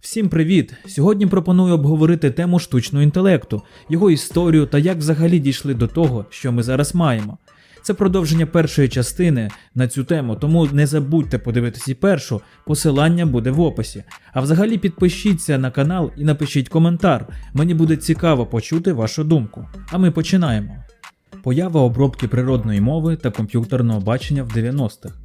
Всім привіт! Сьогодні пропоную обговорити тему штучного інтелекту, його історію та як взагалі дійшли до того, що ми зараз маємо. Це продовження першої частини на цю тему, тому не забудьте подивитися і першу, посилання буде в описі. А взагалі підпишіться на канал і напишіть коментар. Мені буде цікаво почути вашу думку. А ми починаємо. Поява обробки природної мови та комп'ютерного бачення в 90-х.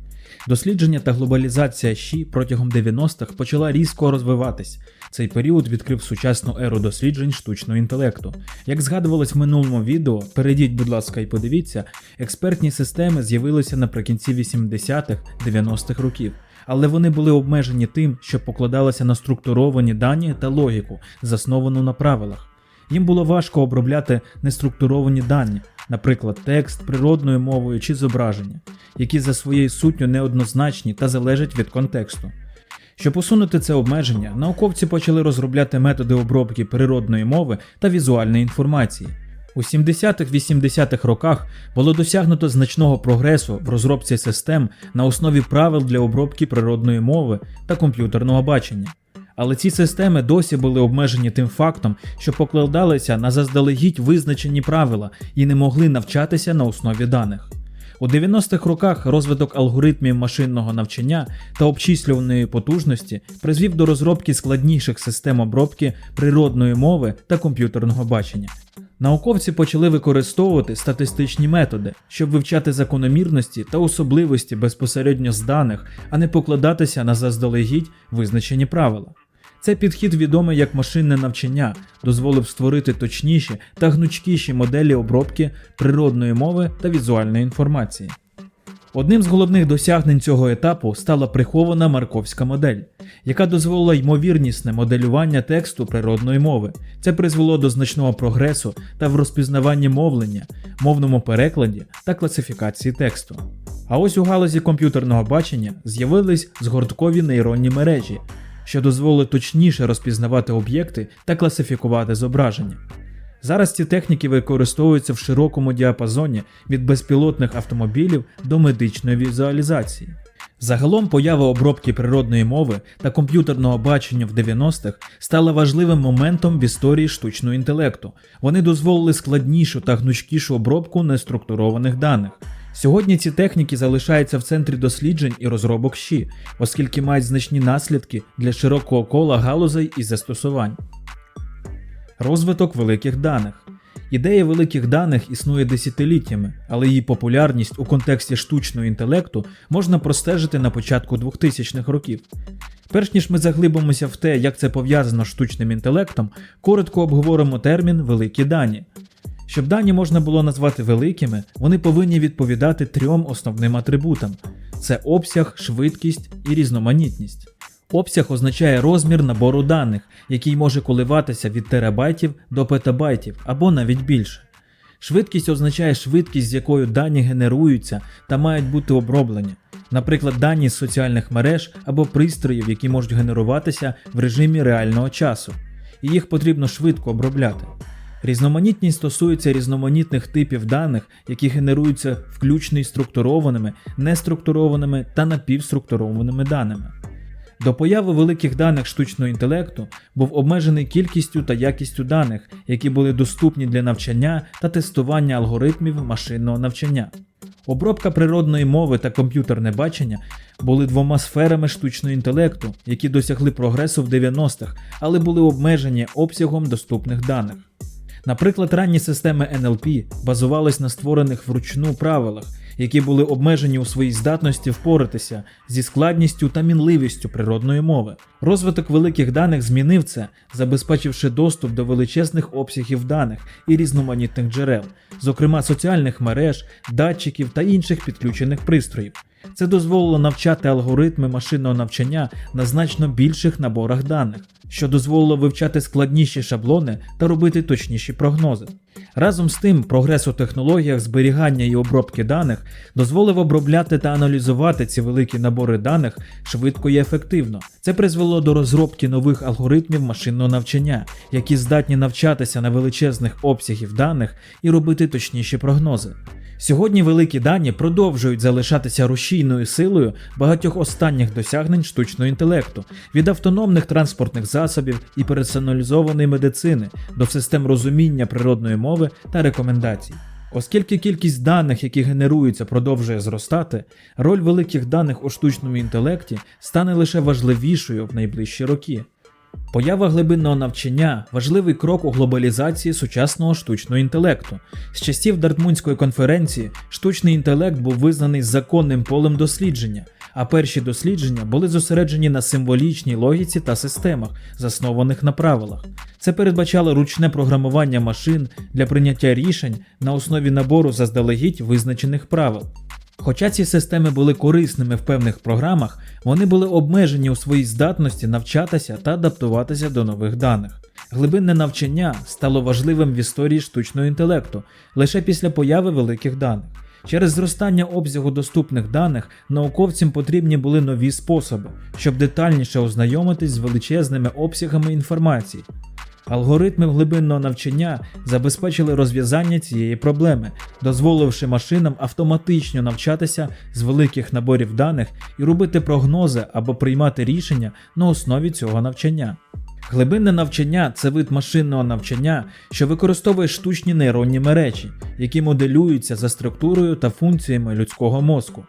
Дослідження та глобалізація ЩІ протягом 90-х почала різко розвиватись. Цей період відкрив сучасну еру досліджень штучного інтелекту. Як згадувалось в минулому відео, перейдіть, будь ласка, і подивіться, експертні системи з'явилися наприкінці 80-х, 90-х років. Але вони були обмежені тим, що покладалися на структуровані дані та логіку, засновану на правилах. Їм було важко обробляти неструктуровані дані, наприклад, текст природною мовою чи зображення, які за своєю суттю неоднозначні та залежать від контексту. Щоб усунути це обмеження, науковці почали розробляти методи обробки природної мови та візуальної інформації. У 70-80-х роках було досягнуто значного прогресу в розробці систем на основі правил для обробки природної мови та комп'ютерного бачення. Але ці системи досі були обмежені тим фактом, що покладалися на заздалегідь визначені правила і не могли навчатися на основі даних. У 90-х роках розвиток алгоритмів машинного навчання та обчислюваної потужності призвів до розробки складніших систем обробки природної мови та комп'ютерного бачення. Науковці почали використовувати статистичні методи, щоб вивчати закономірності та особливості безпосередньо з даних, а не покладатися на заздалегідь визначені правила. Цей підхід, відомий як машинне навчання, дозволив створити точніші та гнучкіші моделі обробки природної мови та візуальної інформації. Одним з головних досягнень цього етапу стала прихована марковська модель, яка дозволила ймовірнісне моделювання тексту природної мови. Це призвело до значного прогресу та в розпізнаванні мовлення, мовному перекладі та класифікації тексту. А ось у галузі комп'ютерного бачення з'явились згорткові нейронні мережі, що дозволить точніше розпізнавати об'єкти та класифікувати зображення. Зараз ці техніки використовуються в широкому діапазоні від безпілотних автомобілів до медичної візуалізації. Загалом поява обробки природної мови та комп'ютерного бачення в 90-х стала важливим моментом в історії штучного інтелекту. Вони дозволили складнішу та гнучкішу обробку неструктурованих даних. Сьогодні ці техніки залишаються в центрі досліджень і розробок ЩІ, оскільки мають значні наслідки для широкого кола галузей і застосувань. Розвиток великих даних. Ідея великих даних існує десятиліттями, але її популярність у контексті штучного інтелекту можна простежити на початку 2000-х років. Перш ніж ми заглибимося в те, як це пов'язано з штучним інтелектом, коротко обговоримо термін великі дані. Щоб дані можна було назвати великими, вони повинні відповідати трьом основним атрибутам: це обсяг, швидкість і різноманітність. Обсяг означає розмір набору даних, який може коливатися від терабайтів до петабайтів або навіть більше. Швидкість означає швидкість, з якою дані генеруються та мають бути оброблені, наприклад, дані з соціальних мереж або пристроїв, які можуть генеруватися в режимі реального часу, і їх потрібно швидко обробляти. Різноманітність стосується різноманітних типів даних, які генеруються включно із структурованими, неструктурованими та напівструктурованими даними. До появи великих даних штучного інтелекту був обмежений кількістю та якістю даних, які були доступні для навчання та тестування алгоритмів машинного навчання. Обробка природної мови та комп'ютерне бачення були двома сферами штучного інтелекту, які досягли прогресу в 90-х, але були обмежені обсягом доступних даних. Наприклад, ранні системи NLP базувались на створених вручну правилах, які були обмежені у своїй здатності впоратися зі складністю та мінливістю природної мови. Розвиток великих даних змінив це, забезпечивши доступ до величезних обсягів даних і різноманітних джерел, зокрема соціальних мереж, датчиків та інших підключених пристроїв. Це дозволило навчати алгоритми машинного навчання на значно більших наборах даних, що дозволило вивчати складніші шаблони та робити точніші прогнози. Разом з тим, прогрес у технологіях зберігання і обробки даних дозволив обробляти та аналізувати ці великі набори даних швидко і ефективно. Це призвело до розробки нових алгоритмів машинного навчання, які здатні навчатися на величезних обсягів даних і робити точніші прогнози. Сьогодні великі дані продовжують залишатися рушійною силою багатьох останніх досягнень штучного інтелекту від автономних транспортних засобів і персоналізованої медицини до систем розуміння природної мови та рекомендацій. Оскільки кількість даних, які генеруються, продовжує зростати, роль великих даних у штучному інтелекті стане лише важливішою в найближчі роки. Поява глибинного навчання важливий крок у глобалізації сучасного штучного інтелекту. З часів Дартмунської конференції штучний інтелект був визнаний законним полем дослідження, а перші дослідження були зосереджені на символічній логіці та системах, заснованих на правилах. Це передбачало ручне програмування машин для прийняття рішень на основі набору заздалегідь визначених правил. Хоча ці системи були корисними в певних програмах, вони були обмежені у своїй здатності навчатися та адаптуватися до нових даних. Глибинне навчання стало важливим в історії штучного інтелекту лише після появи великих даних. Через зростання обсягу доступних даних науковцям потрібні були нові способи, щоб детальніше ознайомитись з величезними обсягами інформації. Алгоритми глибинного навчання забезпечили розв'язання цієї проблеми, дозволивши машинам автоматично навчатися з великих наборів даних і робити прогнози або приймати рішення на основі цього навчання. Глибинне навчання це вид машинного навчання, що використовує штучні нейронні мережі, які моделюються за структурою та функціями людського мозку.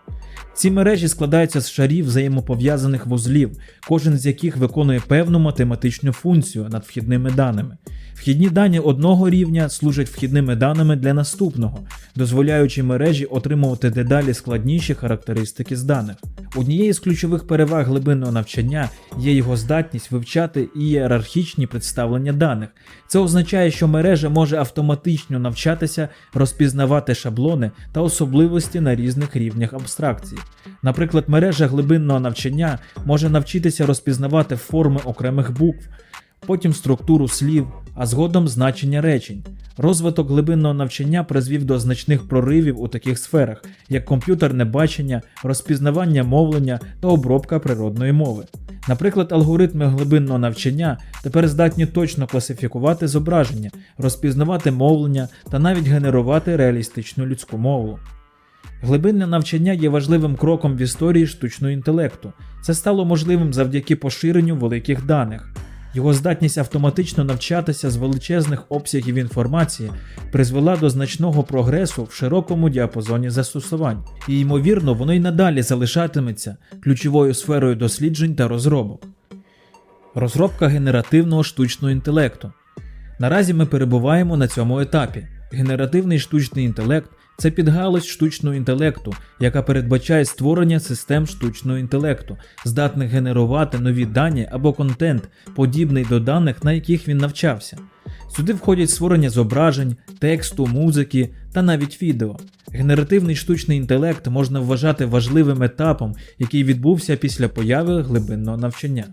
Ці мережі складаються з шарів взаємопов'язаних вузлів, кожен з яких виконує певну математичну функцію над вхідними даними. Вхідні дані одного рівня служать вхідними даними для наступного, дозволяючи мережі отримувати дедалі складніші характеристики з даних. Однією з ключових переваг глибинного навчання є його здатність вивчати ієрархічні представлення даних. Це означає, що мережа може автоматично навчатися розпізнавати шаблони та особливості на різних рівнях абстракції. Наприклад, мережа глибинного навчання може навчитися розпізнавати форми окремих букв, потім структуру слів, а згодом значення речень. Розвиток глибинного навчання призвів до значних проривів у таких сферах, як комп'ютерне бачення, розпізнавання мовлення та обробка природної мови. Наприклад, алгоритми глибинного навчання тепер здатні точно класифікувати зображення, розпізнавати мовлення та навіть генерувати реалістичну людську мову. Глибинне навчання є важливим кроком в історії штучного інтелекту. Це стало можливим завдяки поширенню великих даних. Його здатність автоматично навчатися з величезних обсягів інформації призвела до значного прогресу в широкому діапазоні застосувань, і ймовірно, воно й надалі залишатиметься ключовою сферою досліджень та розробок. Розробка генеративного штучного інтелекту. Наразі ми перебуваємо на цьому етапі. Генеративний штучний інтелект це підгалузь штучного інтелекту, яка передбачає створення систем штучного інтелекту, здатних генерувати нові дані або контент, подібний до даних, на яких він навчався. Сюди входять створення зображень, тексту, музики та навіть відео. Генеративний штучний інтелект можна вважати важливим етапом, який відбувся після появи глибинного навчання.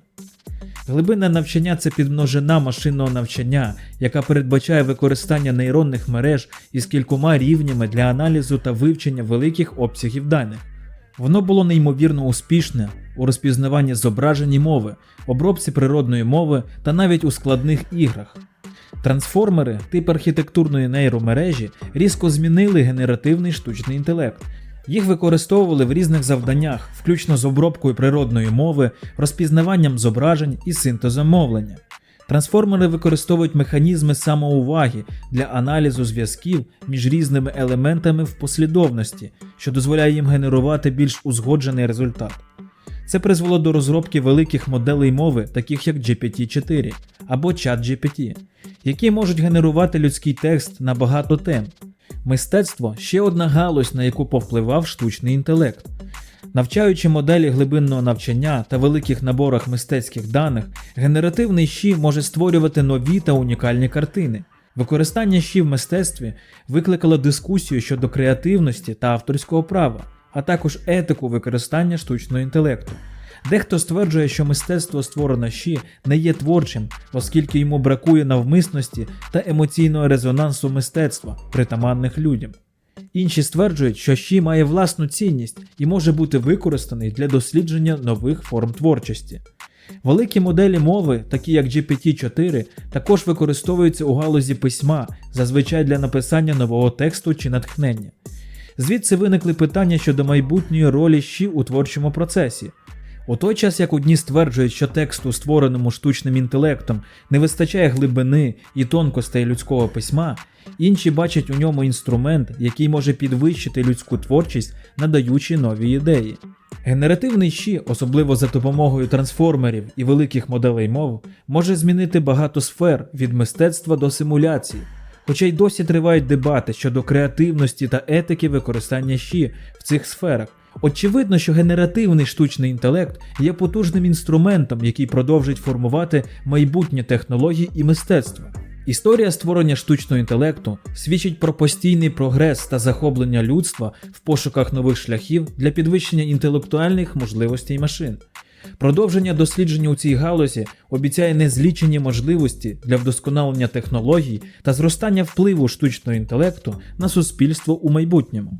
Глибинне навчання це підмножина машинного навчання, яка передбачає використання нейронних мереж із кількома рівнями для аналізу та вивчення великих обсягів даних. Воно було неймовірно успішне у розпізнаванні зображень і мови, обробці природної мови та навіть у складних іграх. Трансформери, тип архітектурної нейромережі, різко змінили генеративний штучний інтелект. Їх використовували в різних завданнях, включно з обробкою природної мови, розпізнаванням зображень і синтезом мовлення. Трансформери використовують механізми самоуваги для аналізу зв'язків між різними елементами в послідовності, що дозволяє їм генерувати більш узгоджений результат. Це призвело до розробки великих моделей мови, таких як GPT-4 або ChatGPT, які можуть генерувати людський текст на багато тем. Мистецтво ще одна галузь, на яку повпливав штучний інтелект. Навчаючи моделі глибинного навчання та великих наборах мистецьких даних, генеративний щі може створювати нові та унікальні картини. Використання щі в мистецтві викликало дискусію щодо креативності та авторського права, а також етику використання штучного інтелекту. Дехто стверджує, що мистецтво створено щі не є творчим, оскільки йому бракує навмисності та емоційного резонансу мистецтва, притаманних людям. Інші стверджують, що щі має власну цінність і може бути використаний для дослідження нових форм творчості. Великі моделі мови, такі як GPT-4, також використовуються у галузі письма, зазвичай для написання нового тексту чи натхнення. Звідси виникли питання щодо майбутньої ролі щі у творчому процесі. У той час, як одні стверджують, що тексту, створеному штучним інтелектом, не вистачає глибини і тонкостей людського письма, інші бачать у ньому інструмент, який може підвищити людську творчість, надаючи нові ідеї. Генеративний щі, особливо за допомогою трансформерів і великих моделей мов, може змінити багато сфер від мистецтва до симуляції. Хоча й досі тривають дебати щодо креативності та етики використання щі в цих сферах. Очевидно, що генеративний штучний інтелект є потужним інструментом, який продовжить формувати майбутнє технології і мистецтво. Історія створення штучного інтелекту свідчить про постійний прогрес та захоплення людства в пошуках нових шляхів для підвищення інтелектуальних можливостей машин. Продовження досліджень у цій галузі обіцяє незлічені можливості для вдосконалення технологій та зростання впливу штучного інтелекту на суспільство у майбутньому.